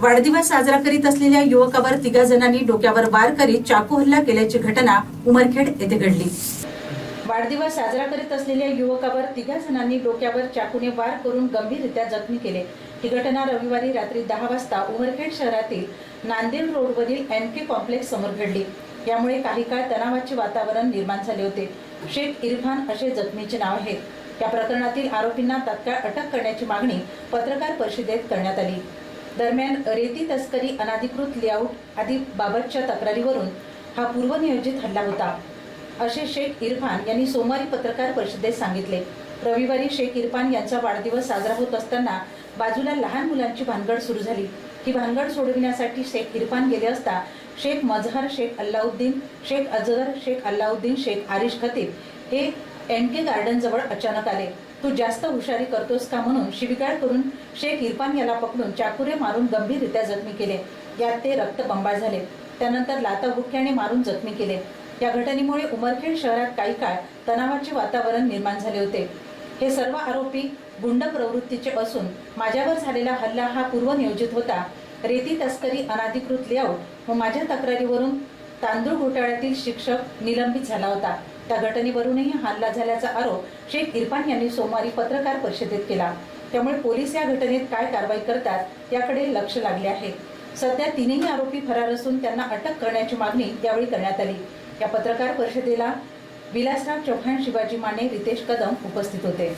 वाढदिवस साजरा करीत असलेल्या युवकावर तिघा जणांनी डोक्यावर वार करीत चाकू हल्ला केल्याची घटना उमरखेड येथे घडली. वाढदिवस साजरा करीत असलेल्या युवकावर तिघा जणांनी डोक्यावर चाकूने वार करून गंभीररित्या जखमी केले. ही घटना रविवारी रात्री दहा वाजता उमरखेड शहरातील नांदेड रोडवरील एम के कॉम्प्लेक्स समोर घडली. यामुळे काही काळ तणावाचे वातावरण निर्माण झाले होते. शेख इरफान असे जखमीचे नाव आहे. या प्रकरणातील आरोपींना तात्काळ अटक करण्याची मागणी पत्रकार परिषदेत करण्यात आली. दरम्यान रेती तस्करी अनाधिकृत लेआउट आदी बाबतच्या तक्रारीवरून हा पूर्वनियोजित हल्ला होता. असे शेख इरफान यांनी सोमवारी पत्रकार परिषदेत सांगितले. रविवारी शेख इरफान यांचा वाढदिवस साजरा होत असताना बाजूला लहान मुलांची भानगड सुरू झाली. ही भानगड सोडविण्यासाठी शेख इरफान गेले असता शेख मजहर शेख अल्लाउद्दीन शेख अजहर शेख अल्लाउद्दीन शेख आरिश खतीब हे एन के गार्डनजवळ अचानक आले. तू जास्त हुशारी करतोस का म्हणून शिविगाळ करून शेख इरफान याला पकडून चाकुरे मारून गंभीररित्या जखमी केले. यात ते रक्तबंबाळ झाले. त्यानंतर लाताबुक्क्याने मारून जखमी केले. या घटनेमुळे उमरखेड शहरात काही काळ तणावाचे वातावरण निर्माण झाले होते. हे सर्व आरोपी गुंड प्रवृत्तीचे असून माझ्यावर झालेला हल्ला हा पूर्वनियोजित होता. रेती तस्करी अनाधिकृत लेआउट व माझ्या तक्रारीवरून तांदूळ घोटाळ्यातील शिक्षक निलंबित झाला होता. त्या घटनेवरूनही हल्ला झाल्याचा आरोप शेख इरफान यांनी सोमवारी पत्रकार परिषदेत केला. त्यामुळे पोलीस या घटनेत काय कारवाई करतात याकडे लक्ष लागले आहे. सध्या तीनही आरोपी फरार असून त्यांना अटक करण्याची मागणी यावेळी करण्यात आली. या पत्रकार परिषदेला विलासराव चव्हाण शिवाजी माने रितेश कदम उपस्थित होते.